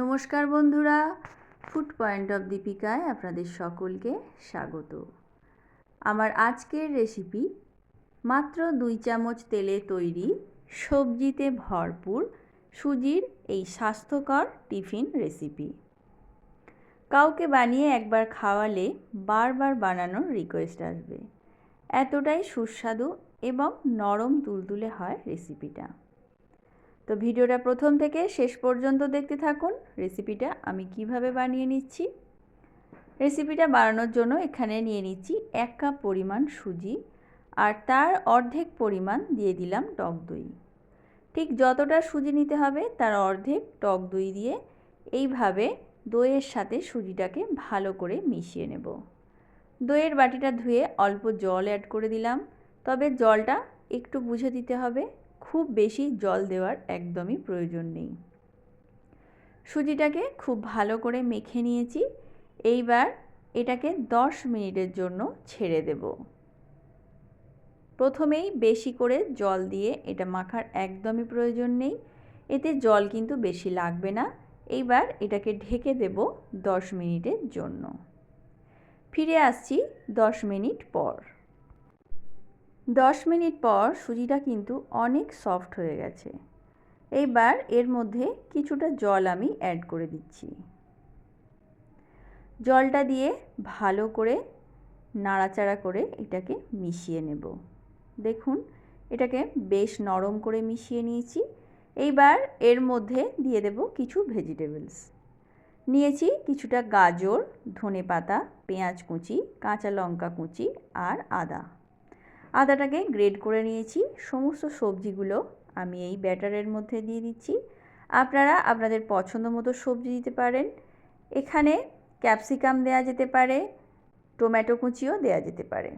নমস্কার বন্ধুরা food point of দীপিকায় আপনাদের সকলকে স্বাগত। আমার আজকের রেসিপি মাত্র দুই চামচ তেলে তৈরি সবজিতে ভরপুর সুজির এই স্বাস্থ্যকর টিফিন রেসিপি কাউকে বানিয়ে একবার খাওয়ালে বারবার বানানোর রিকোয়েস্ট আসবে। এতটাই সুস্বাদু এবং নরম তুলতুলে হয় রেসিপিটা তো ভিডিওটা প্রথম থেকে শেষ পর্যন্ত দেখতে থাকুন। রেসিপিটা আমি কীভাবে বানিয়ে নিচ্ছি? রেসিপিটা বানানোর জন্য এখানে নিয়ে নিচ্ছি এক কাপ পরিমাণ সুজি আর তার অর্ধেক পরিমাণ দিয়ে দিলাম টক দই। ঠিক যতটা সুজি নিতে হবে তার অর্ধেক টক দই দিয়ে এইভাবে দইয়ের সাথে সুজিটাকে ভালো করে মিশিয়ে নেব। দইয়ের বাটিটা ধুয়ে অল্প জল অ্যাড করে দিলাম। তবে জলটা একটু বুঝে দিতে হবে। খুব বেশি জল দেওয়ার একদমই প্রয়োজন নেই। সুজিটাকে খুব ভালো করে মেখে নিয়েছি। এইবার এটাকে 10 মিনিটের জন্য ছেড়ে দেব। প্রথমেই বেশি করে জল দিয়ে এটা মাখার একদমই প্রয়োজন নেই। এতে জল কিন্তু বেশি লাগবে না। এইবার এটাকে ঢেকে দেব 10 মিনিটের জন্য। ফিরে আসছি 10 মিনিট পর। দশ মিনিট পর সুজিটা কিন্তু অনেক সফট হয়ে গেছে। এইবার এর মধ্যে কিছুটা জল আমি অ্যাড করে দিচ্ছি। জলটা দিয়ে ভালো করে নাড়াচাড়া করে এটাকে মিশিয়ে নেব। দেখুন, এটাকে বেশ নরম করে মিশিয়ে নিয়েছি। এইবার এর মধ্যে দিয়ে দেব কিছু ভেজিটেবলস নিয়েছি কিছুটা গাজর ধনে পাতা পেঁয়াজ কুচি, কাঁচা লঙ্কা কুচি আর আদা। আদাটাকে গ্রেড করে নিয়েছি। সমস্ত সবজিগুলো আমি এই ব্যাটারের মধ্যে দিয়ে দিচ্ছি। আপনারা আপনাদের পছন্দ মতো সবজি দিতে পারেন। এখানে ক্যাপসিকাম দেয়া যেতে পারে, টমেটো কুচিও দেয়া যেতে পারে।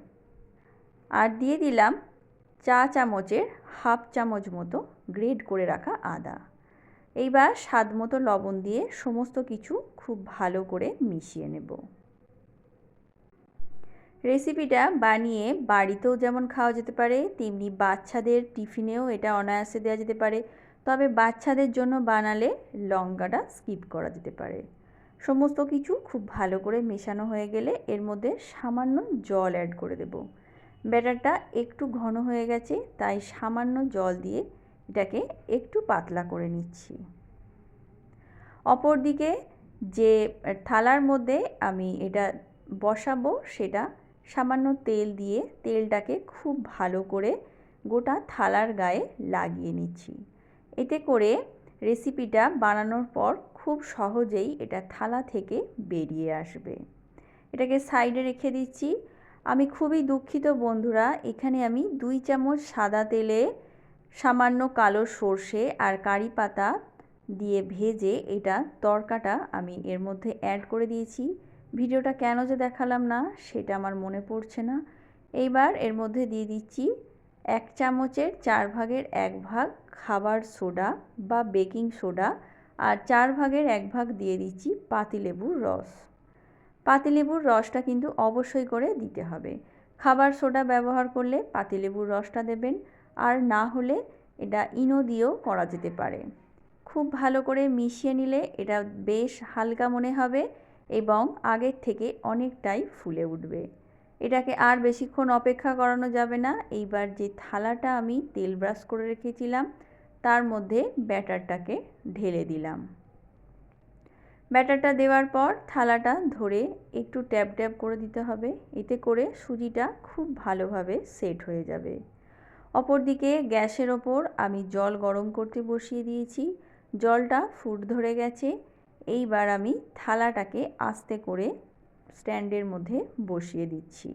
আর দিয়ে দিলাম চা চামচের হাফ চামচ মতো গ্রেড করে রাখা আদা। এইবার স্বাদ মতো লবণ দিয়ে সমস্ত কিছু খুব ভালো করে মিশিয়ে নেব। রেসিপিটা বানিয়ে বাড়িতেও যেমন খাওয়া যেতে পারে, তেমনি বাচ্চাদের টিফিনেও এটা অনায়াসে দেওয়া যেতে পারে। তবে বাচ্চাদের জন্য বানালে লঙ্কাটা স্কিপ করা যেতে পারে। সমস্ত কিছু খুব ভালো করে মেশানো হয়ে গেলে এর মধ্যে সামান্য জল অ্যাড করে দেব। ব্যাটারটা একটু ঘন হয়ে গেছে, তাই সামান্য জল দিয়ে এটাকে একটু পাতলা করে নিচ্ছি। অপরদিকে যে থালার মধ্যে আমি এটা বসাবো, সেটা সামান্য তেল দিয়ে তেলটাকে খুব ভালো করে গোটা থালার গায়ে লাগিয়ে নিচ্ছি। এতে করে রেসিপিটা বানানোর পর খুব সহজেই এটা থালা থেকে বেরিয়ে আসবে। এটাকে সাইডে রেখে দিচ্ছি। আমি খুবই দুঃখিত বন্ধুরা, এখানে আমি দুই চামচ সাদা তেলে সামান্য কালো সর্ষে আর কারি পাতা দিয়ে ভেজে এটা তরকাটা আমি এর মধ্যে অ্যাড করে দিয়েছি। ভিডিওটা কেন যে দেখালাম না, সেটা আমার মনে পড়ছে না। এইবার এর মধ্যে দিয়ে দিচ্ছি এক চামচের চার ভাগের এক ভাগ খাবার সোডা বা বেকিং সোডা আর চার ভাগের এক ভাগ দিয়ে দিচ্ছি পাতিলেবুর রস। পাতিলেবুর রসটা কিন্তু অবশ্যই করে দিতে হবে। খাবার সোডা ব্যবহার করলে পাতিলেবুর রসটা দেবেন আর না হলে এটা ইনো দিয়েও করা যেতে পারে। খুব ভালো করে মিশিয়ে নিলে এটা বেশ হালকা মনে হবে। এবং আগের থেকে অনেকটাই ফুলে উঠবে। এটাকে আর বেশিক্ষণ অপেক্ষা করানো যাবে না। এইবার যে থালাটা আমি তেল ব্রাশ করে রেখেছিলাম, তার মধ্যে ব্যাটারটাকে ঢেলে দিলাম। ব্যাটারটা দেওয়ার পর থালাটা ধরে একটু ট্যাপ ট্যাপ করে দিতে হবে। এতে করে সুজিটা খুব ভালোভাবে সেট হয়ে যাবে। অপরদিকে গ্যাসের ওপর আমি জল গরম করতে বসিয়ে দিয়েছি। জলটা ফুট ধরে গেছে। এইবার আমি থালাটাকে আস্তে করে স্ট্যান্ডের মধ্যে বসিয়ে দিচ্ছি।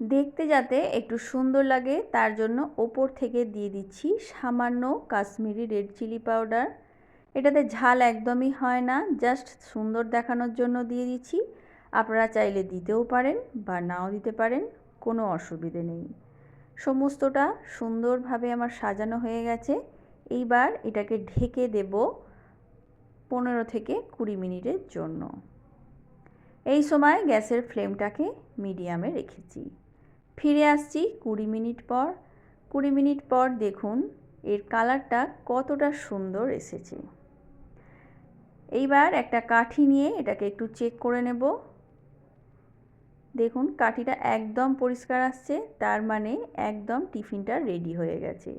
দেখতে যাতে একটু সুন্দর লাগে, তার জন্য ওপর থেকে দিয়ে দিচ্ছি সামান্য কাশ্মীরি রেড চিলি পাউডার। এটাতে ঝাল একদমই হয় না, জাস্ট সুন্দর দেখানোর জন্য দিয়ে দিচ্ছি। আপনারা চাইলে দিতেও পারেন বা নাও দিতে পারেন, কোনো অসুবিধে নেই। সমস্তটা সুন্দরভাবে আমার সাজানো হয়ে গেছে। এইবার এটাকে ঢেকে দেব পনেরো থেকে কুড়ি মিনিটের জন্য। এই সময় গ্যাসের ফ্লেমটাকে মিডিয়ামে রেখেছি। ফিরে আসছি কুড়ি মিনিট পর। কুড়ি মিনিট পর দেখুন এর কালারটা কতটা সুন্দর এসেছে। এইবার একটা কাঠি নিয়ে এটাকে একটু চেক করে নেব। দেখুন কাঠিটা একদম পরিষ্কার আসছে, তার মানে একদম টিফিনটা রেডি হয়ে গেছে।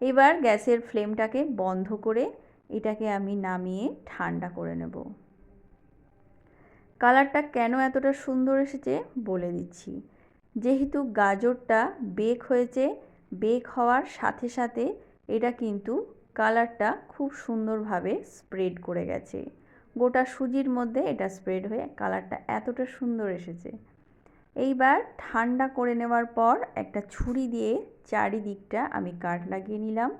এবার গ্যাসের ফ্লেমটাকে বন্ধ করে এটাকে আমি নামিয়ে ঠান্ডা করে নেব। কালারটা কেন এতটা সুন্দর এসেছে বলে দিচ্ছি। যেহেতু গাজরটা বেক হয়েছে, বেক হওয়ার সাথে সাথে এটা কিন্তু কালারটা খুব সুন্দরভাবে স্প্রেড করে গেছে। গোটা সুজির মধ্যে এটা স্প্রেড হয়ে কালারটা এতটা সুন্দর এসেছে। এইবার ঠান্ডা করে নেওয়ার পর একটা ছুরি দিয়ে চারিদিকটা আমি কাট লাগিয়ে নিলাম।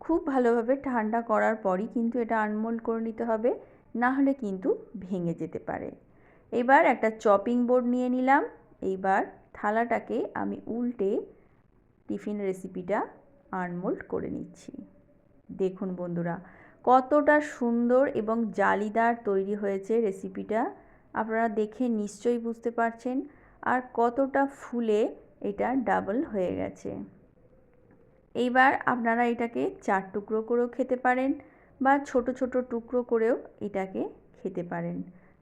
খুব ভালোভাবে ঠান্ডা করার পরই কিন্তু এটা আনমোল্ড করে নিতে হবে, না হলে কিন্তু ভেঙে যেতে পারে। এবার একটা চপিং বোর্ড নিয়ে নিলাম। এইবার থালাটাকে আমি উল্টে টিফিন রেসিপিটা আনমোল্ড করে নিচ্ছি। দেখুন বন্ধুরা, কতটা সুন্দর এবং জালিদার তৈরি হয়েছে রেসিপিটা। আপনারা দেখে নিশ্চয়ই বুঝতে পারছেন। আর কতটা ফুলে এটা ডাবল হয়ে গেছে। এইবার আপনারা এটাকে চার টুকরো করেও খেতে পারেন বা ছোট ছোট টুকরো করেও এটাকে খেতে পারেন।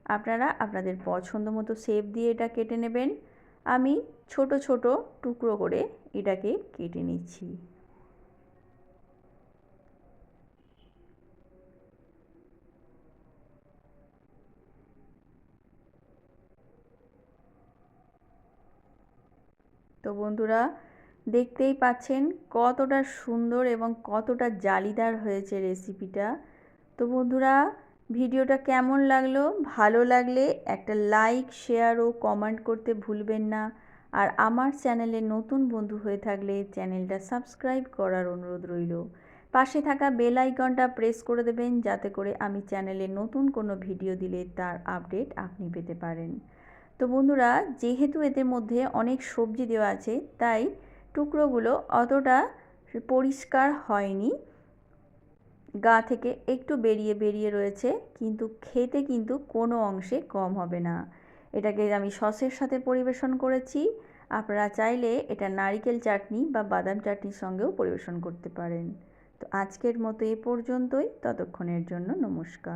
আপনারা আপনাদের পছন্দ মতো শেপ দিয়ে এটা কেটে নেবেন। আমি ছোট ছোট টুকরো করে এটাকে কেটে নিচ্ছি। তো বন্ধুরা দেখতেই পাচ্ছেন কতটা সুন্দর এবং কতটা জালিদার হয়েছে রেসিপিটা। তো বন্ধুরা, ভিডিওটা কেমন লাগল? ভালো লাগলে একটা লাইক, শেয়ার ও কমেন্ট করতে ভুলবেন না। আর আমার চ্যানেলে নতুন বন্ধু হয়ে থাকলে চ্যানেলটা সাবস্ক্রাইব করার অনুরোধ রইল। পাশে থাকা বেল আইকনটা প্রেস করে দেবেন যাতে করে আমি চ্যানেলে নতুন কোনো ভিডিও দিলে তার আপডেট আপনি পেতে পারেন। তো বন্ধুরা, যেহেতু এদের মধ্যে অনেক সবজি দেওয়া আছে, তাই টুকরোগুলো অতটা পরিষ্কার হয়নি। গা থেকে একটু বেরিয়ে বেরিয়ে রয়েছে, কিন্তু খেতে কিন্তু কোনো অংশে কম হবে না। এটাকে আমি সসের সাথে পরিবেশন করেছি। আপনারা চাইলে এটা নারিকেল চাটনি বা বাদাম চাটনির সঙ্গেও পরিবেশন করতে পারেন। তো আজকের মতো এ পর্যন্তই। ততক্ষণের জন্য নমস্কার।